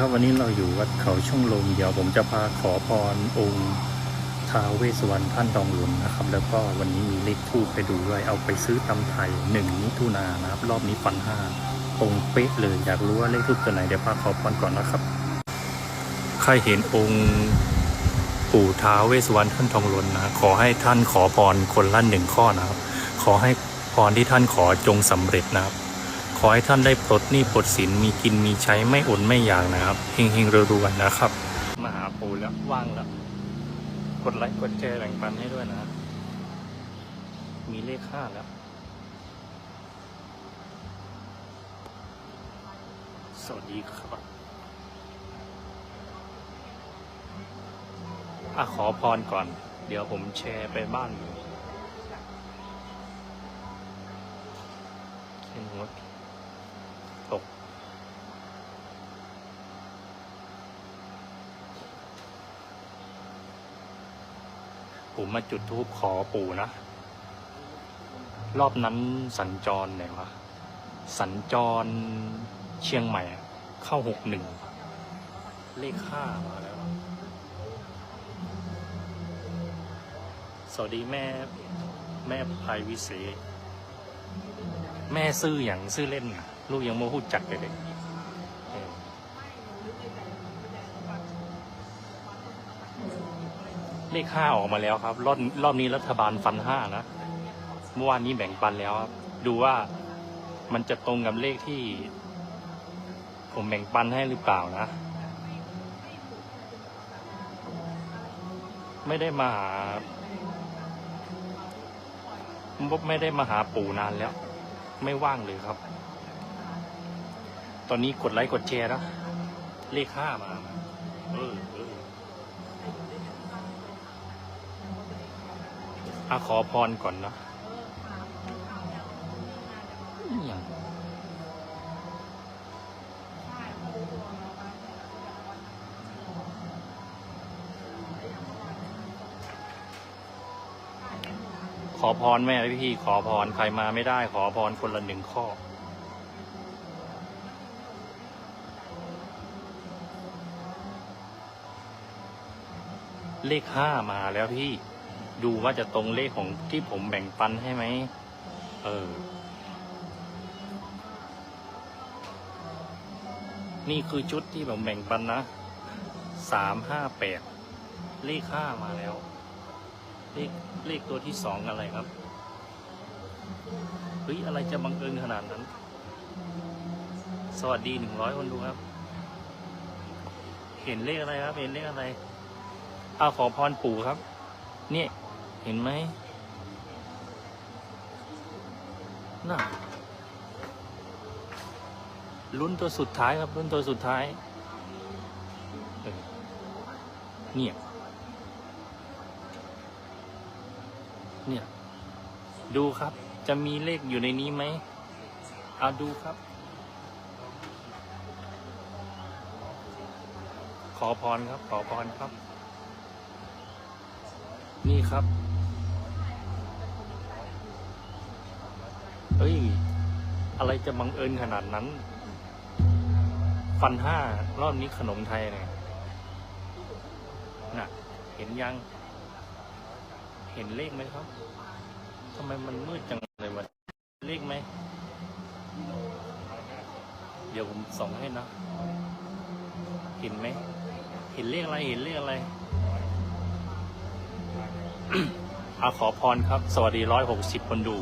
ครับวันนี้เราอยู่วัดเขาช่องลมเดี๋ยวผมจะพาขอพรองค์ท้าวเวสวรรณท่านทองหลวงนะครับ แล้วก็วันนี้มีเลขทูปไปดูด้วย เอาไปซื้อตำไทยหนึ่งมิถุนานะครับ รอบนี้ฟันห้าตรงเป๊ะเลยอยากรู้ว่าเลขทูปตัวไหนเดี๋ยวพาขอพรก่อนนะครับ ใครเห็นองค์ปู่ท้าวเวสวรรณท่านทองหลวงนะขอให้ท่านขอพรคนละหนึ่งข้อนะครับ ขอให้พรที่ท่านขอจงสำเร็จนะครับ ขอให้ท่านได้ปลดหนี้ปลดสินมีกินมีใช้ไม่อดไม่อยากนะครับเฮงเฮงๆรวยๆนะครับ มาหาปูแล้วว่างแล้ว กดไลค์กดแชร์แบ่งปันให้ด้วยนะ มีเลขห้าแล้วสวัสดีครับอะขอพรก่อน เดี๋ยวผมแชร์ไปบ้านอยู่เขียนหัวตก ผมมาจุดทูปขอปู่นะ รอบนั้นสัญจรไหนวะสัญจรเชียงใหม่ เข้าหกหนึ่งเลขห้ามาแล้วสวัสดีแม่แม่ภัยวิเศษ แม่ซื้ออย่างซื้อเล่นน่ะลูกยังโมหูจักเลยเด็ก เลขห้าออกมาแล้วครับ รอบรอบนี้รัฐบาลฟันห้านะ เมื่อวานนี้แบ่งปันแล้วครับ ดูว่ามันจะตรงกับเลขที่ ผมแบ่งปันให้หรือเปล่านะ ไม่ได้มาหาไม่ได้มาหาปู่นานแล้ว ไม่ว่างเลยครับ ตอนนี้กดไลค์กดแชร์นะ เลขห้ามา เออ อออะขอพรก่อนนะอหย่างขอพรแม่พี่ขอพรใครมาไม่ได้ขอพรคนละหนึ่งข้อเลขห้ามาแล้วพี่ ดูว่าจะตรงเลขของที่ผมแบ่งปันให้ไหม เออ นี่คือชุดที่ผมแบ่งปันนะ สามห้าแปด เลขห้ามาแล้ว เลขเลขตัวที่สองอะไรครับ เฮ้ย อะไรจะบังเอิญขนาดนั้น สวัสดีหนึ่งร้อยคนดูครับ เห็นเลขอะไรครับ เห็นเลขอะไร เอาขอพรปู่ครับ เนี่ย ห็นไหมน่ะลุ้นตัวสุดท้ายครับลุ้นตัวสุดท้ายเออเนี่ยเนี่ย ดูครับ จะมีเลขอยู่ในนี้ไหมเอาดูครับ ขอพรครับ ขอพรครับ นี่ครับ เฮ้ย อะไรจะบังเอิญขนาดนั้น ฟันห้ารอบนี้ขนมไทยเนี่ยน่ะ เห็นยัง เห็นเลขไหมครับทำไมมันมืดจังเลยวะเลขไหม เดี๋ยวผมส่องให้นะ เห็นไหม เห็นเลขอะไร เห็นเลขอะไรอาขอพรครับ สวัสดีร้อยหกสิบคนดู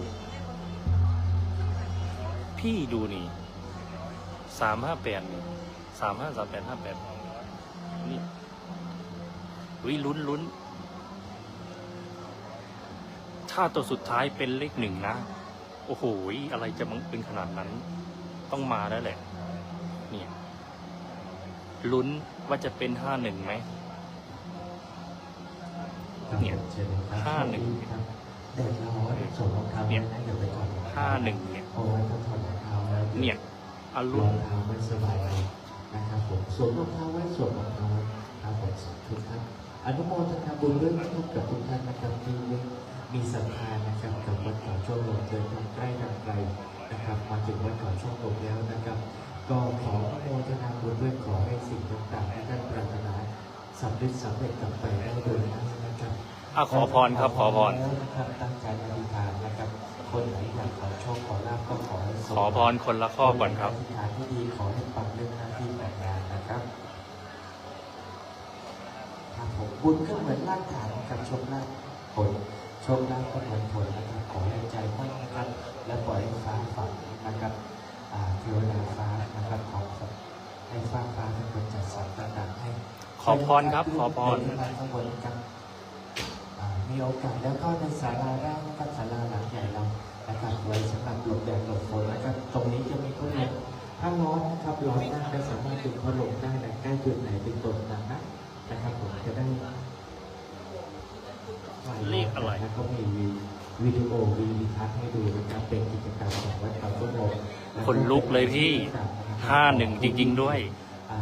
พี่ดูนี่สามห้าแปดสามห้าสามแปดห้าแปดนี่วิลุ้นลุ้น ถ้าตัวสุดท้ายเป็นเลขหนึ่งนะ โอ้โห อะไรจะมังเป็นขนาดนั้น ต้องมาแล้วแหละ เนี่ยลุ้นว่าจะเป็นห้าหนึ่งไหมเนี่ยห้าหนึ่งเด็กเราส่งรองเท้าไว้นะเดี๋ยวไปก่อนห้าหนึ่ง เนี่ยเอาไว้ต้องถอดรองเท้าแล้วเนี่ยอารลุ้อนงเท้าไม่สบายเลยนะครับผมสวมรองเท้าไว้สวมรองเท้าไว้ครับผมทุกท่านอนุโมทนาบุญด้วยนะครับกับทุกท่านนะครับที่มีศรัทธานะครับกับวัดเขาช่วงลมเดินทางใกล้ทางไกลนะครับมาถึงวัดเขาช่วงลมแล้วนะครับ ก็ขออนุโมทนาบุญด้วยขอให้สิ่งต่างๆที่ท่านปรารถนาสำเร็จสำเร็จกลับไปได้โดยง่ายนะครับ อะขอพรครับขอพรแล้วนะครับตั้งใจอธิษฐานนะครับ คนไหนอยากขอโชคขอลาภก็ขอให้สมขอพรคนละข้อก่อนครับอธิษฐานที่ดีขอให้ปังเรื่องหน้าที่แต่งงานนะครับครับผมบุญก็เหมือนรากฐานกับโชคลาภผลโชคลาภก็เหมือนผลนะครับขอให้ใจมั่นนะครับ และปล่อยให้ฟ้าฝันนะครับอ่าเทวดาฟ้านะครับขอให้ฟ้าฟ้าเป็นคนจัดสรรต่างๆให้ขอพรครับขอพรเดินขึ้นไปข้างบนครับอ่า มีโอกาสแล้วก็ในศาลาแรกนะครับศาลาหลังใหญ่เรานะครับไว้สำหรับหลบแดดหลบฝนนะครับตรงนี้จะมีพัดลมถ้าร้อนนะครับร้อนมากก็สามารถดึงพัดลมได้นะใกล้จุดไหนเป็นต้นนั้นนะนะครับผมจะได้เลขอะไรแล้วก็มีวิดีโอวีดีทัศน์ให้ดูนะครับเป็นกิจกรรมของวัดเขาต้นโมงขนลุกเลยพี่ห้าหนึ่งจริง ๆ ด้วยอ่า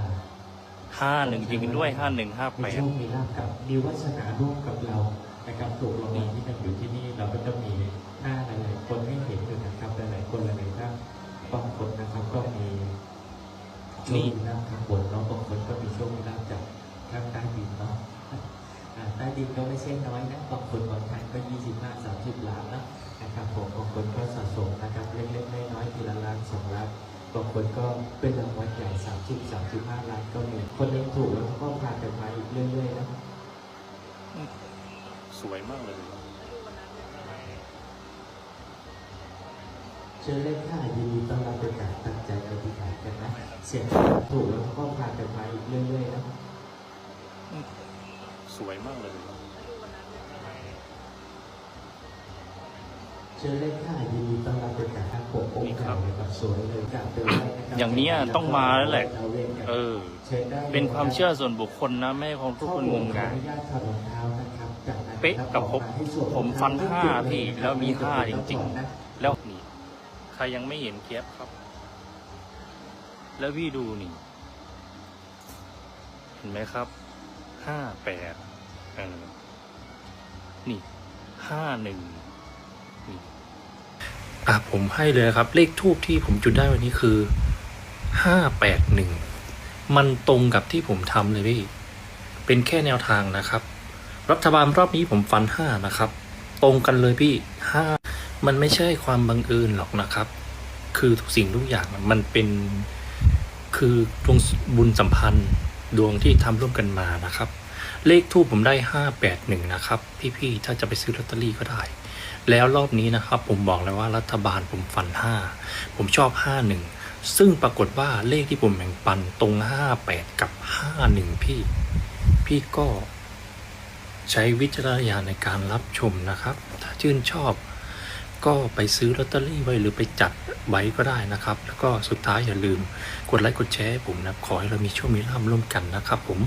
ห้าหนึ่งจริงๆด้วยห้าหนึ่งห้ามีแปโชดคมีลาภกับมีวาสนาร่วมกับเรา นะครับถูกรางวัลที่หนึ่งอยู่ที่นี่เราก็จะมีหน้าหลายๆคนให้เห็นอยู่นะครับหลายๆคนหลายๆท่านบางคนนะครับก็มีโชคมีลาภข้างบนเนาะบางคนก็มีโชคมีลาภจากข้างใต้ดินเนาะใต้ดินก็ไม่ใช่น้อยนะบางคนบางท่านก็ยี่สิบห้าสามสิบล้านนะนะครับผมบางคนก็สะสมนะครับเล็กๆน้อยๆทีละล้านสองล้านบางคนก็เป็นรางวัลใหญ่สามสิบสามสิบห้าล้านก็มีคนหนึงถูกแล้วเขาก็พากันมาอีกเรื่อยๆนะ สวยมากเลยเชิญเล่นค่ะยินดีต้อนรับเป็นการตั้งใจอธิษฐานกันนะ เสียงถูกแล้วเขาก็พากันมาอีกเรื่อยๆนะสวยมากเลยเชิญเล่นค่ะยินดีต้อนรับเป็นการทั้งปกองค์เก่าเลยแบบสวยเลยกราบเดินได้นะครับอย่างเนี้ยต้องมาแล้วแหละทาเวศกันเออชิญได้ลยเป็นความเชื่อส่วนบุคคลนะ ไม่ให้ของทุกคนงมงายขออนุญาตถอดรองเท้านะครับจากนั้นเป๊ะกับผมผมฟันห้าพี่ แล้วมีห้าจริงนะๆแล้วนี่ ใครยังไม่เห็นเคปครับ แล้วพี่ดูนี่ เห็นไหมครับห้าแปดเออนี่ห้าหนึ่งนี่อะผมให้เลยครับ เลขทูบที่ผมจุดได้วันนี้คือห้าแปดหนึ่งมันตรงกับที่ผมทำเลยพี่ เป็นแค่แนวทางนะครับ รัฐบาลรอบนี้ผมฟันห้านะครับ ตรงกันเลยพี่ห้ามันไม่ใช่ความบังเอิญหรอกนะครับ คือทุกสิ่งทุกอย่างมันเป็นคือดวงบุญสัมพันธ์ดวงที่ทำร่วมกันมานะครับ เลขทูปผมได้ห้าแปดหนึ่งนะครับ พี่ๆถ้าจะไปซื้อลอตเตอรี่ก็ได้ แล้วรอบนี้นะครับ ผมบอกเลยว่ารัฐบาลผมฟันห้าผมชอบห้าหนึ่งซึ่งปรากฏว่าเลขที่ผมแบ่งปันตรงห้าแปดกับห้าหนึ่งพี่ พี่ก็ ใช้วิจารณญาณในการรับชมนะครับ ถ้าชื่นชอบก็ไปซื้อลอตเตอรี่ไว้หรือไปจัดไว้ก็ได้นะครับ แล้วก็สุดท้ายอย่าลืมกดไลค์กดแชร์ผมนะขอให้เรามีโช่วงมีลาภร่วมกันนะครับผม